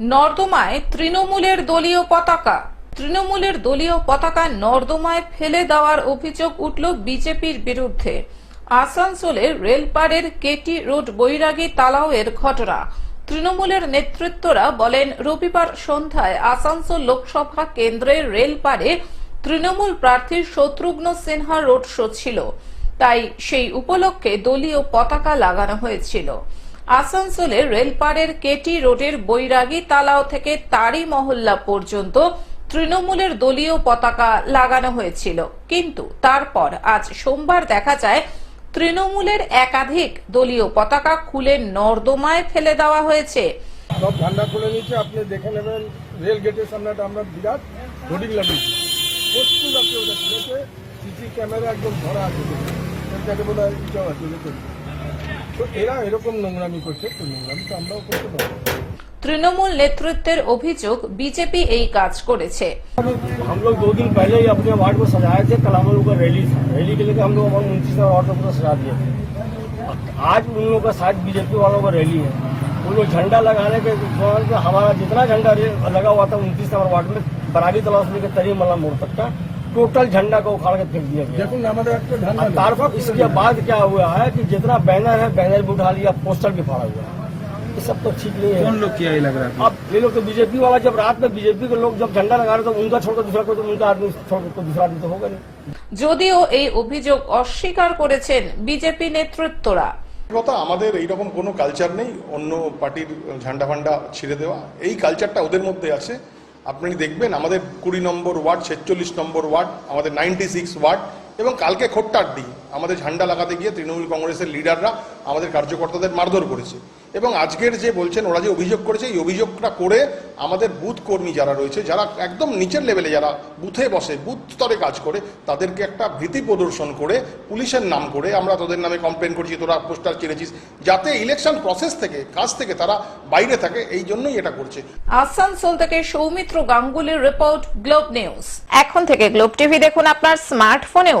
নর্দমায় তৃণমূলের দলীয় পতাকা। তৃণমূলের দলীয় পতাকা নর্দমায় ফেলে দেওয়ার অভিযোগ উঠল বিজেপির বিরুদ্ধে। আসানসোলের রেলপাড়ের কেটি রোড বৈরাগী তালাওয়ের ঘটনা। তৃণমূলের নেতৃত্বরা বলেন, রবিবার সন্ধ্যায় আসানসোল লোকসভা কেন্দ্রের রেলপাড়ে তৃণমূল প্রার্থী শত্রুঘ্ন সিনহা রোড শো ছিল। তাই সেই উপলক্ষে দলীয় পতাকা লাগানো হয়েছিল। আসানসোলের রেলপাড়ের কেটি রোডের বৈরাগী তালাও থেকে তারি মহল্লা পর্যন্ত তৃণমূলের দলীয় পতাকা লাগানো হয়েছিল। কিন্তু তারপর আজ সোমবার দেখা যায়, তৃণমূলের একাধিক দলীয় পতাকা খুলে নর্দমায় ফেলে দেওয়া হয়েছে। সব ঠান্ডা নিচ্ছে আপনি দেখে নেবেন, রেল গেটের আমরা বিরাট হোর্ডিং লাগিয়েছি। প্রচুর রাত্রে ওটা সিসি ক্যামেরা একদম ধরা আছে। বোধ হয়। তো এরা এরকম নোংরামি করছে তো নোংরামি তো আমরাও করতে পারবো তৃণমূল নেতৃত্বের অভিযোগ বিজেপি এই কাজ করেছে हम लोग दो दिन पहले ही अपने वार्ड को सजाए थे कल हम लोग का रैली था रैली के लिए हम लोग उनतीस वार्ड को पूरा सजा दिए थे आज उन लोगों का साथ बीजेपी वालों का रैली है वो लोग झंडा लगाने के दौरान पे हमारा जितना झंडा रे- लगा हुआ था उनतीस नंबर वार्ड में बरारी तलाव से लेकर तरी मला मोड़ तक का टोटल झंडा को उखाड़ के फेंक दिया गया দেখুন আমাদের একটা ধান্দা और तारफा इसके बाद क्या हुआ है कि जितना बैनर है बैनर भी उठा लिया पोस्टर भी फाड़ा हुआ है ये सब तो ठीक नहीं है कौन लोग किया ये लग रहा है अब ये लोग तो बीजेपी वाला जब रात में बीजेपी के लोग जब झंडा लगा रहे तो उनका छोड़कर दूसरा कोई तो उनका आदमी छोड़कर कोई दूसरा आदमी तो होगा नहीं যদিও এই অভিযোগ অস্বীকার করেছেন বিজেপি নেতৃত্বরা কথা আমাদের এইরকম কোনো কালচার নেই অন্য পার্টির ঝান্ডা ফান্ডা ছিঁড়ে দেওয়া এই কালচারটা ওদের মধ্যে আছে আপনি দেখবেন আমাদের কুড়ি নম্বর ওয়ার্ড, ছেচল্লিশ নম্বর ওয়ার্ড, আমাদের নাইনটি সিক্স ওয়ার্ড এবং কালকে খোট্টাড্ডি আমাদের ঝান্ডা লাগাতে গিয়ে তৃণমূল কংগ্রেসের লিডাররা আমাদের কার্যকর্তাদের মারধর করেছে। এবং আজকের যে বলছেন ওরা যে অভিযোগ করেছে এই অভিযোগটা করে আমাদের বুথ কর্মী যারা রয়েছে যারা একদম নিচের লেভেলে যারা বুথে বসে বুথ স্তরে কাজ করে তাদেরকে একটা ভীতি প্রদর্শন করে পুলিশের নাম করে আমরা তোদের নামে কমপ্লেন করছি তোরা পোস্টার চিনেছিস যাতে ইলেকশন প্রসেস থেকে কাজ থেকে তারা বাইরে থাকে এই জন্যই এটা করছে। আসানসোল থেকে সৌমিত্র গাঙ্গুলির রিপোর্ট গ্লোব নিউজ এখন থেকে গ্লোব টিভি দেখুন আপনার স্মার্টফোনেও